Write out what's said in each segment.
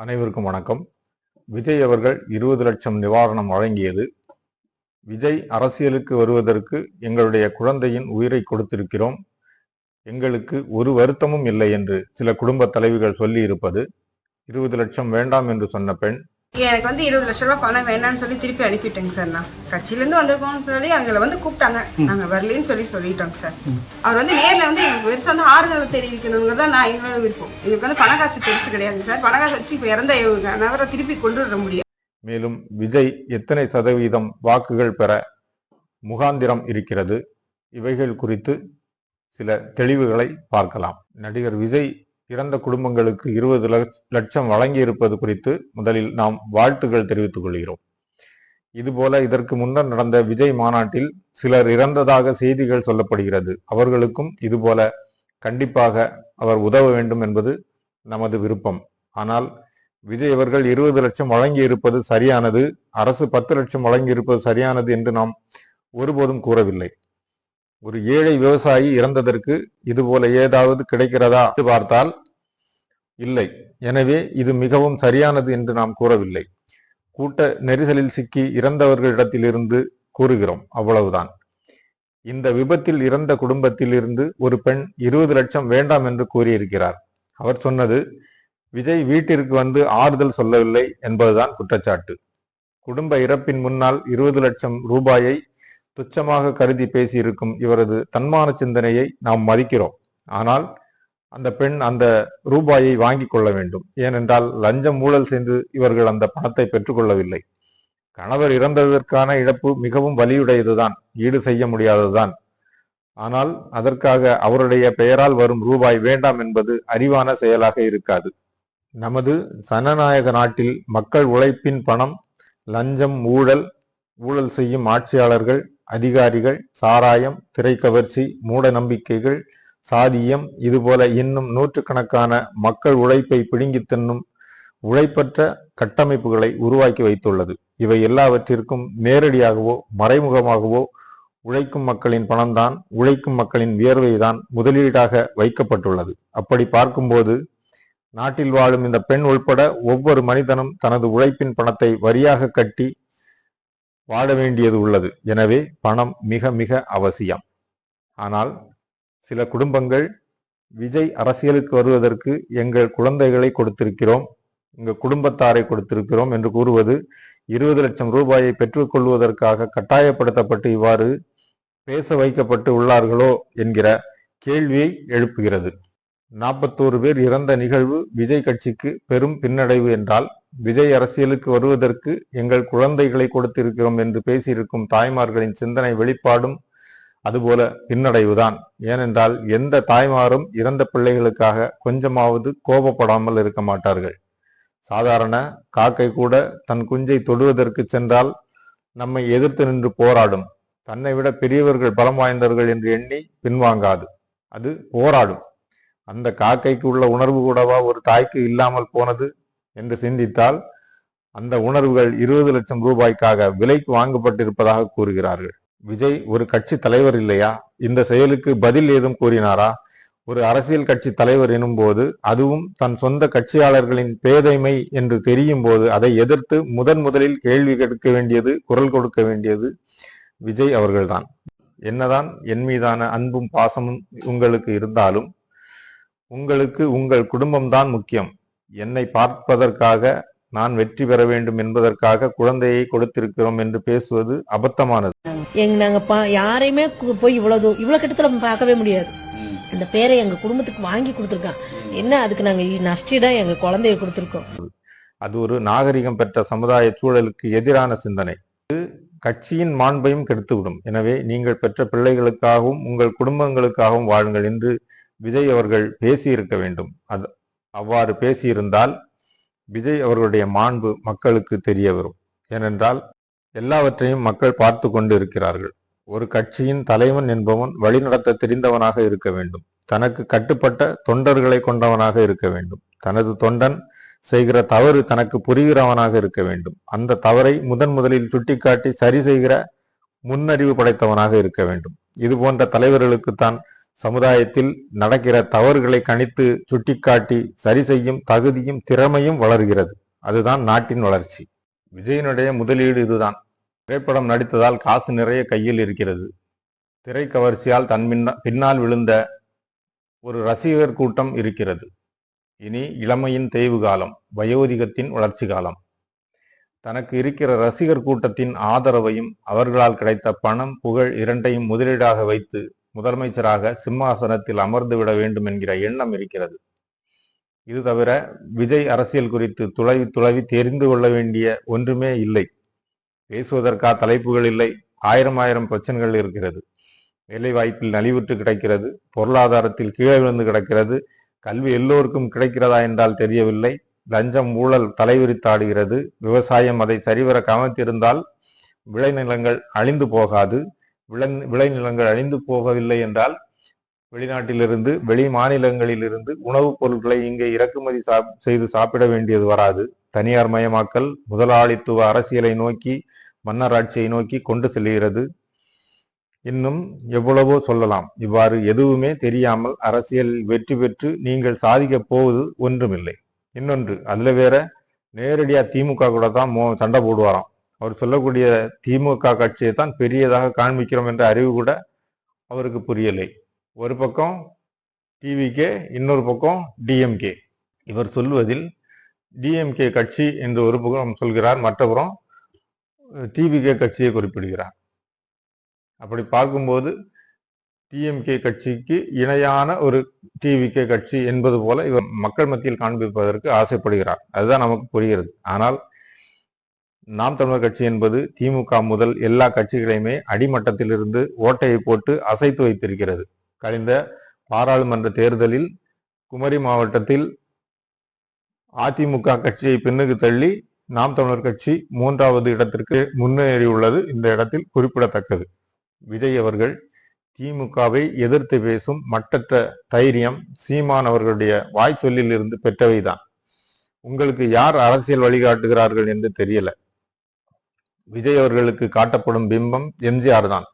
அனைவருக்கும் வணக்கம். விஜய் அவர்கள் இருபது லட்சம் நிவாரணம் வழங்கியது. விஜய் அரசியலுக்கு வருவதற்கு எங்களுடைய குழந்தையின் உயிரை கொடுத்திருக்கிறோம். எங்களுக்கு ஒரு வருத்தமும் இல்லை என்று சில குடும்ப தலைவிகள் சொல்லி இருப்பது இருபது லட்சம் வேண்டாம் என்று சொன்ன பெண் எனக்கு வந்து இருபது லட்ச ரூபாய் பணம் வேண்டாம்னு சொல்லி திருப்பி அனுப்பிட்டேங்க சார் நான். கட்சியில இருந்து வந்திருக்கோம்னு சொல்லி அங்க வந்து கூப்பிட்டாங்க. நாங்க வரலன்னு சொல்லி சொல்லிட்டோங்க சார். அவர் வந்து நேர்ல வந்து எனக்கு பெருசா வந்து ஆறுதல் தெரிவிக்கணுங்க தான் நான் எங்களோட விருப்பம். எனக்கு வந்து பணக்காசு பெருசு கிடையாது சார். பணக்காசு வச்சு இப்ப இறந்த நகரை திருப்பி கொண்டு வர முடியும் மேலும் விஜய் எத்தனை சதவீதம் வாக்குகள் பெற முகாந்திரம் இருக்கிறது? இவைகள் குறித்து சில தெளிவுகளை பார்க்கலாம். நடிகர் விஜய் இறந்த குடும்பங்களுக்கு இருபது லட்சம் வழங்கி இருப்பது குறித்து முதலில் நாம் வாழ்த்துகள் தெரிவித்துக் கொள்கிறோம். இதுபோல இதற்கு முன்னர் நடந்த விஜய் மாநாட்டில் சிலர் இறந்ததாக செய்திகள் சொல்லப்படுகிறது. அவர்களுக்கும் இதுபோல கண்டிப்பாக அவர் உதவ வேண்டும் என்பது நமது விருப்பம். ஆனால் விஜய் அவர்கள் இருபது லட்சம் வழங்கி இருப்பது சரியானது அரசு பத்து லட்சம் வழங்கி இருப்பது சரியானது என்று நாம் ஒருபோதும் கூறவில்லை. ஒரு ஏழை விவசாயி இறந்ததற்கு இதுபோல ஏதாவது கிடைக்கிறதா? என்று பார்த்தால் இல்லை. எனவே இது மிகவும் சரியானது என்று நாம் கூறவில்லை. கூட்ட நெரிசலில் சிக்கி இறந்தவர்களிடத்திலிருந்து கூறுகிறோம். அவ்வளவுதான். இந்த விபத்தில் இறந்த குடும்பத்தில் இருந்து ஒரு பெண் இருபது லட்சம் வேண்டாம் என்று கூறியிருக்கிறார். அவர் சொன்னது விஜய் வீட்டிற்கு வந்து ஆறுதல் சொல்லவில்லை என்பதுதான் குற்றச்சாட்டு. குடும்ப இறப்பின் முன்னால் இருபது லட்சம் ரூபாயை துச்சமாக கருதி பேசியிருக்கும் இவரது தன்மான சிந்தனையை நாம் மதிக்கிறோம். ஆனால் அந்த பெண் அந்த ரூபாயை வாங்கி கொள்ள வேண்டும். ஏனென்றால் லஞ்சம் ஊழல் செய்து இவர்கள் அந்த பணத்தை பெற்றுக்கொள்ளவில்லை. கணவர் இறந்ததற்கான இழப்பு மிகவும் வலியுடையதுதான். ஈடு செய்ய முடியாததுதான். ஆனால் அதற்காக அவருடைய பெயரால் வரும் ரூபாய் வேண்டாம் என்பது அறிவான செயலாக இருக்காது. நமது சனநாயக நாட்டில் மக்கள் உழைப்பின் பணம் லஞ்சம் ஊழல் ஊழல் செய்யும் ஆட்சியாளர்கள் அதிகாரிகள் சாராயம் திரைக்கவர்ச்சி மூட நம்பிக்கைகள் சாதியம் இதுபோல இன்னும் நூற்றுக்கணக்கான மக்கள் உழைப்பை பிடுங்கி தின்னும் உழைப்பற்ற கட்டமைப்புகளை உருவாக்கி வைத்துள்ளது. இவை எல்லாவற்றிற்கும் நேரடியாகவோ மறைமுகமாகவோ உழைக்கும் மக்களின் பணம்தான் உழைக்கும் மக்களின் வியர்வைதான் முதலீடாக வைக்கப்பட்டுள்ளது. அப்படி பார்க்கும்போது நாட்டில் வாழும் இந்த பெண் உள்பட ஒவ்வொரு மனிதனும் தனது உழைப்பின் பணத்தை வரியாக கட்டி வாழ வேண்டியது உள்ளது. எனவே பணம் மிக மிக அவசியம். ஆனால் சில குடும்பங்கள் விஜய் அரசியலுக்கு வருவதற்கு எங்கள் குழந்தைகளை கொடுத்திருக்கிறோம். எங்கள் குடும்பத்தாரை கொடுத்திருக்கிறோம் என்று கூறுவது இருபது லட்சம் ரூபாயை பெற்றுக்கொள்வதற்காக கட்டாயப்படுத்தப்பட்டு இவ்வாறு பேச வைக்கப்பட்டு உள்ளார்களோ என்கிற கேள்வியை எழுப்புகிறது. நாற்பத்தோரு பேர் இறந்த நிகழ்வு விஜய் கட்சிக்கு பெரும் பின்னடைவு என்றால் விஜய் அரசியலுக்கு வருவதற்கு எங்கள் குழந்தைகளை கொடுத்திருக்கிறோம் என்று பேசியிருக்கும் தாய்மார்களின் சிந்தனை வெளிப்பாடும் அதுபோல பின்னடைவுதான். ஏனென்றால் எந்த தாய்மாரும் இறந்த பிள்ளைகளுக்காக கொஞ்சமாவது கோபப்படாமல் இருக்க மாட்டார்கள். சாதாரண காக்கை கூட தன் குஞ்சை தொடுவதற்கு சென்றால் நம்மை எதிர்த்து நின்று போராடும். தன்னை விட பெரியவர்கள் பலம் வாய்ந்தவர்கள் என்று எண்ணி பின்வாங்காது. அது போராடும். அந்த காக்கைக்கு உள்ள உணர்வு கூடவா ஒரு தாய்க்கு இல்லாமல் போனது என்று சிந்தித்தால் அந்த உணர்வுகள் இருபது லட்சம் ரூபாய்க்காக விலைக்கு வாங்கப்பட்டிருப்பதாக கூறுகிறார்கள். விஜய் ஒரு கட்சி தலைவர் இல்லையா? இந்த செயலுக்கு பதில் ஏதும் கூறினாரா? ஒரு அரசியல் கட்சி தலைவர் எனும்போது அதுவும் தன் சொந்த கட்சியாளர்களின் பேதைமை என்று தெரியும் போது அதை எதிர்த்து முதன் முதலில் கேள்வி கேட்க வேண்டியது குரல் கொடுக்க வேண்டியது விஜய் அவர்கள்தான். என்னதான் என் மீதான அன்பும் பாசமும் உங்களுக்கு இருந்தாலும் உங்களுக்கு உங்கள் குடும்பம்தான் முக்கியம். என்னை பார்ப்பதற்காக நான் வெற்றி பெற வேண்டும் என்பதற்காக குழந்தையை கொடுத்திருக்கிறோம் என்று பேசுவது அபத்தமானது. எங்க நாங்க யாரையுமே போய் இவ்வளவு இவ்வளவு கிட்டத்துல பார்க்கவே முடியாது. அந்த பேரை எங்க குடும்பத்துக்கு வாங்கி கொடுத்துருக்கான். என்ன அதுக்கு நாங்க நஷ்டிடா எங்க குழந்தைய கொடுத்துருக்கோம். அது ஒரு நாகரிகம் பெற்ற சமுதாய சூழலுக்கு எதிரான சிந்தனை. கட்சியின் மாண்பையும் கெடுத்துவிடும். எனவே நீங்கள் பெற்ற பிள்ளைகளுக்காகவும் உங்கள் குடும்பங்களுக்காகவும் வாழுங்கள் என்று விஜய் அவர்கள் பேசியிருக்க வேண்டும். அது அவ்வாறு பேசியிருந்தால் விஜய் அவர்களுடைய மாண்பு மக்களுக்கு தெரிய வரும் ஏனென்றால் எல்லாவற்றையும் மக்கள் பார்த்து கொண்டு இருக்கிறார்கள் ஒரு கட்சியின் தலைவன் என்பவன் வழிநடத்த தெரிந்தவனாக இருக்க வேண்டும். தனக்கு கட்டுப்பட்ட தொண்டர்களை கொண்டவனாக இருக்க வேண்டும். தனது தொண்டன் செய்கிற தவறு தனக்கு புரிகிறவனாக இருக்க வேண்டும். அந்த தவறை முதன் முதலில் சுட்டிக்காட்டி சரி செய்கிற முன்னறிவு படைத்தவனாக இருக்க வேண்டும். இது போன்ற தலைவர்களுக்குத்தான் சமுதாயத்தில் நடக்கிற தவறுகளை கணித்து சுட்டிக்காட்டி சரி செய்யும் தகுதியும் திறமையும் வளர்கிறது. அதுதான் நாட்டின் வளர்ச்சி. விஜயனுடைய முதலீடு இதுதான். திரைப்படம் நடித்ததால் காசு நிறைய கையில் இருக்கிறது. திரை கவர்ச்சியால் தன் பின்னால் விழுந்த ஒரு ரசிகர் கூட்டம் இருக்கிறது. இனி இளமையின் தேய்வு காலம் வயோதிகத்தின் வளர்ச்சி காலம். தனக்கு இருக்கிற ரசிகர் கூட்டத்தின் ஆதரவையும் அவர்களால் கிடைத்த பணம் புகழ் இரண்டையும் முதலீடாக வைத்து முதலமைச்சராக சிம்மாசனத்தில் அமர்ந்து விட வேண்டும் என்கிற எண்ணம் இருக்கிறது. இது தவிர விஜய் அரசியல் குறித்து துளவி துளவி தெரிந்து கொள்ள வேண்டிய ஒன்றுமே இல்லை. பேசுவதற்கா தலைப்புகள் இல்லை. ஆயிரம் ஆயிரம் பிரச்சனைகள் இருக்கிறது. வேலை வாய்ப்பில் நலிவுற்று கிடக்கிறது. பொருளாதாரத்தில் கீழே விழுந்து கிடக்கிறது. கல்வி எல்லோருக்கும் கிடைக்கிறதா என்றால் தெரியவில்லை. லஞ்சம் ஊழல் தலைவிரித்தாடுகிறது. விவசாயம் அதை சரிவர கவனித்திருந்தால் விளைநிலங்கள் அழிந்து போகாது. விளை விளைநிலங்கள் அழிந்து போகவில்லை என்றால் வெளிநாட்டிலிருந்து வெளி மாநிலங்களிலிருந்து உணவுப் பொருட்களை இங்கே இறக்குமதி செய்து சாப்பிட வேண்டியது வராது. தனியார் மயமாக்கல் முதலாளித்துவ அரசியலை நோக்கி மன்னராட்சியை நோக்கி கொண்டு செல்கிறது. இன்னும் எவ்வளவோ சொல்லலாம். இவ்வாறு எதுவுமே தெரியாமல் அரசியல் வெற்றி பெற்று நீங்கள் சாதிக்கப் போவது ஒன்றுமில்லை. இன்னொன்று அதுல வேற நேரடியா திமுக கூட தான் மோ சண்டை போடுவாராம். அவர் சொல்லக்கூடிய திமுக கட்சியை தான் பெரியதாக காண்பிக்கிறோம் என்ற அறிவு கூட அவருக்கு புரியலை. ஒரு பக்கம் டிவிகே இன்னொரு பக்கம் டிஎம்கே இவர் சொல்வதில் டிஎம்கே கட்சி என்று ஒரு பக்கம் சொல்கிறார் மற்றபுறம் டிவிகே கட்சியை குறிப்பிடுகிறார். அப்படி பார்க்கும்போது டிஎம்கே கட்சிக்கு இணையான ஒரு டிவிகே கட்சி என்பது போல இவர் மக்கள் மத்தியில் காண்பிப்பதற்கு ஆசைப்படுகிறார். அதுதான் நமக்கு புரிகிறது. ஆனால் நாம் தமிழர் கட்சி என்பது திமுக முதல் எல்லா கட்சிகளையுமே அடிமட்டத்திலிருந்து ஓட்டையை போட்டு அசைத்து வைத்திருக்கிறது. கழிந்த பாராளுமன்ற தேர்தலில் குமரி மாவட்டத்தில் அதிமுக கட்சியை பின்னுக்கு தள்ளி நாம் தமிழர் கட்சி மூன்றாவது இடத்திற்கு முன்னேறியுள்ளது இந்த இடத்தில் குறிப்பிடத்தக்கது. விஜய் அவர்கள் திமுகவை எதிர்த்து பேசும் மட்டற்ற தைரியம் சீமான் அவர்களுடைய வாய்ச்சொல்லில் இருந்து பெற்றவைதான். உங்களுக்கு யார் அரசியல் வழிகாட்டுகிறார்கள் என்று தெரியல. விஜய் அவர்களுக்கு காட்டப்படும் பிம்பம் எம்ஜிஆர் தான்.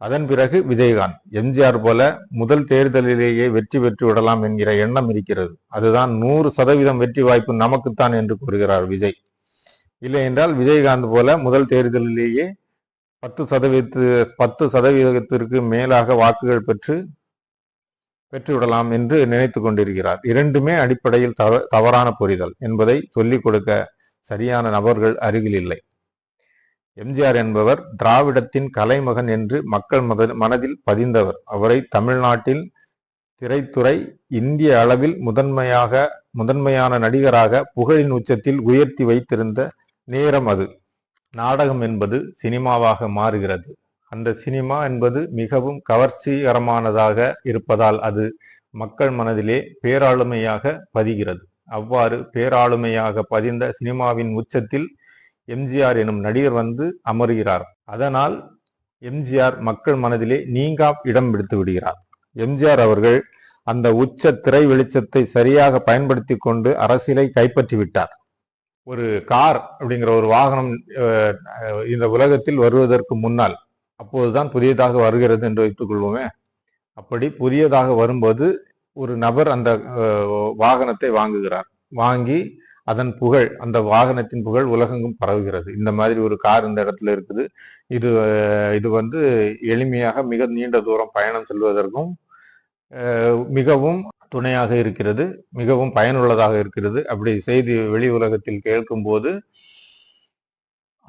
அதன் பிறகு விஜயகாந்த். எம்ஜிஆர் போல முதல் தேர்தலிலேயே வெற்றி பெற்று விடலாம் என்கிற எண்ணம் இருக்கிறது. அதுதான் நூறு சதவீதம் வெற்றி வாய்ப்பு நமக்குத்தான் என்று கூறுகிறார் விஜய். இல்லை என்றால் விஜயகாந்த் போல முதல் தேர்தலிலேயே பத்து சதவீதத்து பத்து சதவீதத்திற்கு மேலாக வாக்குகள் பெற்று பெற்றுவிடலாம் என்று நினைத்து கொண்டிருக்கிறார். இரண்டுமே அடிப்படையில் தவ தவறான புரிதல் என்பதை சொல்லிக் கொடுக்க சரியான நபர்கள் அருகில் இல்லை. எம்ஜிஆர் என்பவர் திராவிடத்தின் கலைமகன் என்று மக்கள் மத மனதில் பதிந்தவர். அவரை தமிழ்நாட்டில் திரைத்துறை இந்திய அளவில் முதன்மையாக முதன்மையான நடிகராக புகழின் உச்சத்தில் உயர்த்தி வைத்திருந்த நேரம் அது. நாடகம் என்பது சினிமாவாக மாறுகிறது. அந்த சினிமா என்பது மிகவும் கவர்ச்சிகரமானதாக இருப்பதால் அது மக்கள் மனதிலே பேராளுமையாக பதிகிறது. அவ்வாறு பேராளுமையாக பதிந்த சினிமாவின் உச்சத்தில் எம்ஜிஆர் எனும் நடிகர் வந்து அமருகிறார். அதனால் எம்ஜிஆர் மக்கள் மனதிலே நீங்கா இடம் பிடித்து விடுகிறார். எம்ஜிஆர் அவர்கள் அந்த உச்ச திரை வெளிச்சத்தை சரியாக பயன்படுத்தி கொண்டு அரசியலை கைப்பற்றி விட்டார். ஒரு கார் அப்படிங்கிற ஒரு வாகனம் இந்த உலகத்தில் வருவதற்கு முன்னால் அப்போதுதான் புதியதாக வருகிறது என்று வைத்துக் கொள்வோமே. அப்படி புதியதாக வரும்போது ஒரு நபர் அந்த வாகனத்தை வாங்குகிறார். வாங்கி அதன் புகழ் அந்த வாகனத்தின் புகழ் உலகெங்கும் பரவுகிறது. இந்த மாதிரி ஒரு கார் இந்த இடத்துல இருக்குது. இது இது வந்து எளிமையாக மிக நீண்ட தூரம் பயணம் செல்வதற்கும் மிகவும் துணையாக இருக்கிறது மிகவும் பயனுள்ளதாக இருக்கிறது. அப்படி செய்தி வெளி உலகத்தில் கேட்கும்போது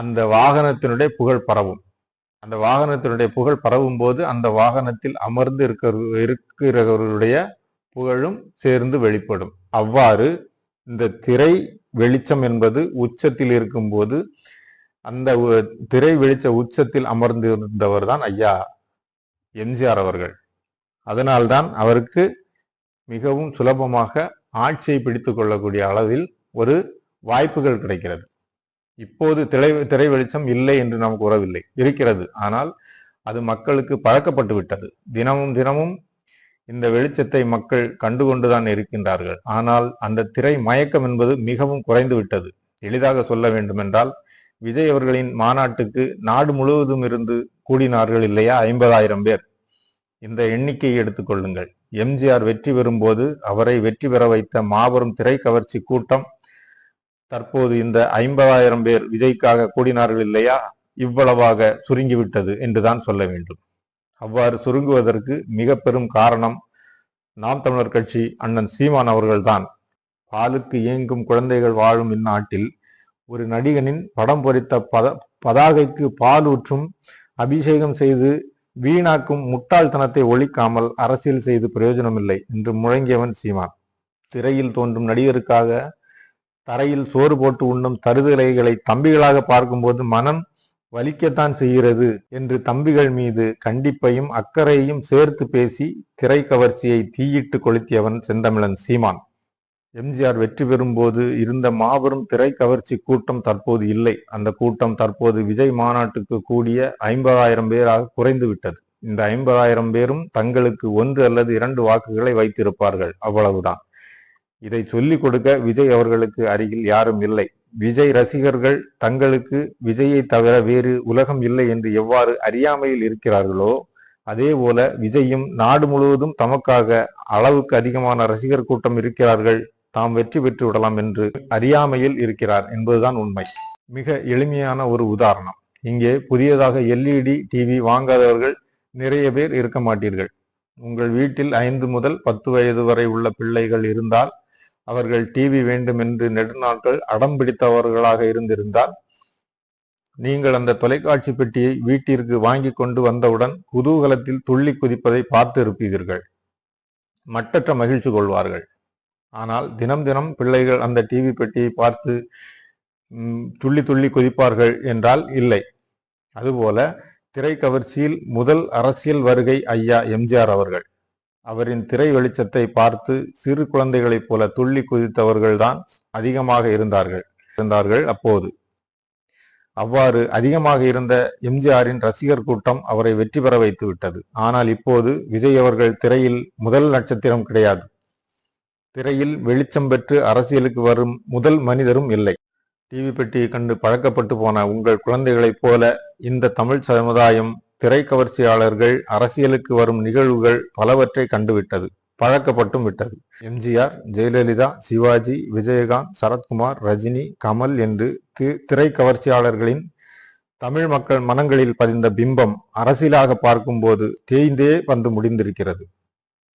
அந்த வாகனத்தினுடைய புகழ் பரவும். அந்த வாகனத்தினுடைய புகழ் பரவும் போது அந்த வாகனத்தில் அமர்ந்து இருக்கிற இருக்கிறவர்களுடைய புகழும் சேர்ந்து வெளிப்படும். அவ்வாறு இந்த திரை வெளிச்சம் என்பது உச்சத்தில் இருக்கும்போது அந்த திரை வெளிச்ச உச்சத்தில் அமர்ந்திருந்தவர் தான் ஐயா எம்ஜிஆர் அவர்கள். அதனால்தான் அவருக்கு மிகவும் சுலபமாக ஆட்சியை பிடித்து கொள்ளக்கூடிய அளவில் ஒரு வாய்ப்புகள் கிடைக்கிறது. இப்போது திரை திரை வெளிச்சம் இல்லை என்று நமக்கு கூறவில்லை. இருக்கிறது. ஆனால் அது மக்களுக்கு பழக்கப்பட்டு விட்டது. தினமும் தினமும் இந்த வெளிச்சத்தை மக்கள் கண்டுகொண்டுதான் இருக்கின்றார்கள். ஆனால் அந்த திரை மயக்கம் என்பது மிகவும் குறைந்து விட்டது. எளிதாக சொல்ல வேண்டுமென்றால் விஜய் அவர்களின் மாநாட்டுக்கு நாடு முழுவதும் இருந்து கூடினார்கள் இல்லையா? ஐம்பதாயிரம் பேர். இந்த எண்ணிக்கையை எடுத்துக்கொள்ளுங்கள் எம்ஜிஆர் வெற்றி பெறும்போது அவரை வெற்றி பெற வைத்த மாபெரும் திரை கவர்ச்சி கூட்டம் தற்போது இந்த ஐம்பதாயிரம் பேர் விஜய்க்காக கூடினார்கள் இல்லையா? இவ்வளவாக சுருங்கிவிட்டது என்றுதான் சொல்ல வேண்டும். அவ்வாறு சுருங்குவதற்கு மிக பெரும் காரணம் நாம் தமிழர் கட்சி அண்ணன் சீமான் அவர்கள்தான். பாலுக்கு இயங்கும் குழந்தைகள் வாழும் இந்நாட்டில் ஒரு நடிகனின் படம் பொறித்த பத பதாகைக்கு பால் ஊற்றும் அபிஷேகம் செய்து வீணாக்கும் முட்டாள்தனத்தை ஒழிக்காமல் அரசியல் செய்து பிரயோஜனமில்லை என்று முழங்கியவன் சீமான். திரையில் தோன்றும் நடிகருக்காக தரையில் சோறு போட்டு உண்ணும் தருதலைகளை தம்பிகளாக பார்க்கும்போது மனம் வலிக்கத்தான் செய்கிறது என்று தம்பிகள் மீது கண்டிப்பையும் அக்கறையையும் சேர்த்து பேசி திரை கவர்ச்சியை தீயிட்டு கொளுத்தியவன் செந்தமிழன் சீமான். எம்ஜிஆர் வெற்றி பெறும்போது இருந்த மாபெரும் திரை கவர்ச்சி கூட்டம் தற்போது இல்லை. அந்த கூட்டம் தற்போது விஜய் மாநாட்டுக்கு கூடிய ஐம்பதாயிரம் பேராக குறைந்து விட்டது இந்த ஐம்பதாயிரம் பேரும் தங்களுக்கு ஒன்று அல்லது இரண்டு வாக்குகளை வைத்திருப்பார்கள். அவ்வளவுதான். இதை சொல்லிக் கொடுக்க விஜய் அவர்களுக்கு அருகில் யாரும் இல்லை. விஜய் ரசிகர்கள் தங்களுக்கு விஜயை தவிர வேறு உலகம் இல்லை என்று எவ்வாறு அறியாமையில் இருக்கிறார்களோ அதே போல விஜயும் நாடு முழுவதும் தமக்காக அளவுக்கு அதிகமான ரசிகர் கூட்டம் இருக்கிறார்கள். தாம் வெற்றி பெற்று விடலாம் என்று அறியாமையில் இருக்கிறார் என்பதுதான் உண்மை. மிக எளிமையான ஒரு உதாரணம். இங்கே புதியதாக எல்இடி டிவி வாங்காதவர்கள் நிறைய பேர் இருக்க மாட்டீர்கள். உங்கள் வீட்டில் ஐந்து முதல் பத்து வயது வரை உள்ள பிள்ளைகள் இருந்தால் அவர்கள் டிவி வேண்டும் என்று நெடுநாட்கள் அடம் பிடித்தவர்களாக இருந்திருந்தால் நீங்கள் அந்த தொலைக்காட்சி பெட்டியை வீட்டிற்கு வாங்கி கொண்டு வந்தவுடன் குதூகலத்தில் துள்ளி குதிப்பதை பார்த்து இருப்பீர்கள் மட்டற்ற மகிழ்ச்சி கொள்வார்கள். ஆனால் தினம் தினம் பிள்ளைகள் அந்த டிவி பெட்டியை பார்த்து துள்ளி துள்ளி குதிப்பார்கள் என்றால் இல்லை. அதுபோல திரை கவர்ச்சியில் முதல் அரசியல் வருகை ஐயா எம்ஜிஆர் அவர்கள். அவரின் திரை வெளிச்சத்தை பார்த்து சிறு குழந்தைகளைப் போல துள்ளி குதித்தவர்கள்தான் அதிகமாக இருந்தார்கள். இருந்தார்கள் அப்போது. அவ்வாறு அதிகமாக இருந்த எம்ஜிஆரின் ரசிகர் கூட்டம் அவரை வெற்றி பெற வைத்து விட்டது. ஆனால் இப்போது விஜய் அவர்கள் திரையில் முதல் நட்சத்திரம் கிடையாது. திரையில் வெளிச்சம் பெற்று அரசியலுக்கு வரும் முதல் மனிதரும் இல்லை. டிவி பெட்டியை கண்டு பழக்கப்பட்டு போன உங்கள் குழந்தைகளைப் போல இந்த தமிழ் சமுதாயம் திரை கவர்ச்சியாளர்கள் அரசியலுக்கு வரும் நிகழ்வுகள் பலவற்றை கண்டுவிட்டது பழக்கப்பட்டும் விட்டது. எம்ஜிஆர் ஜெயலலிதா சிவாஜி விஜயகாந்த் சரத்குமார் ரஜினி கமல் என்று தி- திரை கவர்ச்சியாளர்களின் தமிழ் மக்கள் மனங்களில் பதிந்த பிம்பம் அரசியலாக பார்க்கும்போது தேய்ந்தே வந்து முடிந்திருக்கிறது.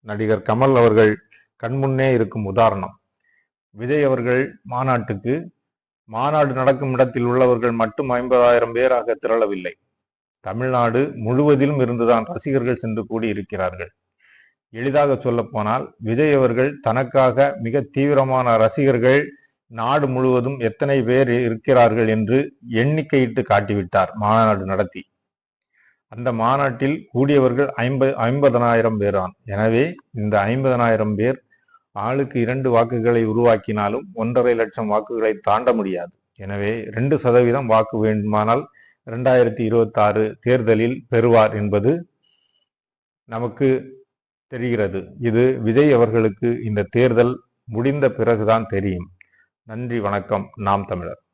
நடிகர் கமல் அவர்கள் கண்முன்னே இருக்கும் உதாரணம். விஜய் அவர்கள் மாநாட்டுக்கு மாநாடு நடக்கும் இடத்தில் உள்ளவர்கள் மட்டும் ஐம்பதாயிரம் பேராக திரளவில்லை. தமிழ்நாடு முழுவதிலும் இருந்துதான் ரசிகர்கள் சென்று கூடி இருக்கிறார்கள் எளிதாக சொல்ல போனால் விஜய் அவர்கள் தனக்காக மிக தீவிரமான ரசிகர்கள் நாடு முழுவதும் எத்தனை பேர் இருக்கிறார்கள் என்று எண்ணிக்கையிட்டு காட்டிவிட்டார் மாநாடு நடத்தி. அந்த மாநாட்டில் கூடியவர்கள் ஐம்பது ஐம்பதனாயிரம் பேரான் எனவே இந்த ஐம்பதனாயிரம் பேர் ஆளுக்கு இரண்டு வாக்குகளை உருவாக்கினாலும் ஒன்றரை லட்சம் வாக்குகளை தாண்ட முடியாது. எனவே ரெண்டு சதவீதம் வாக்கு வேண்டுமானால் இரண்டாயிரத்தி இருபத்தாறு தேர்தலில் பெறுவார் என்பது நமக்கு தெரிகிறது. இது விஜய் அவர்களுக்கு இந்த தேர்தல் முடிந்த பிறகுதான் தெரியும். நன்றி வணக்கம். நாம் தமிழர்.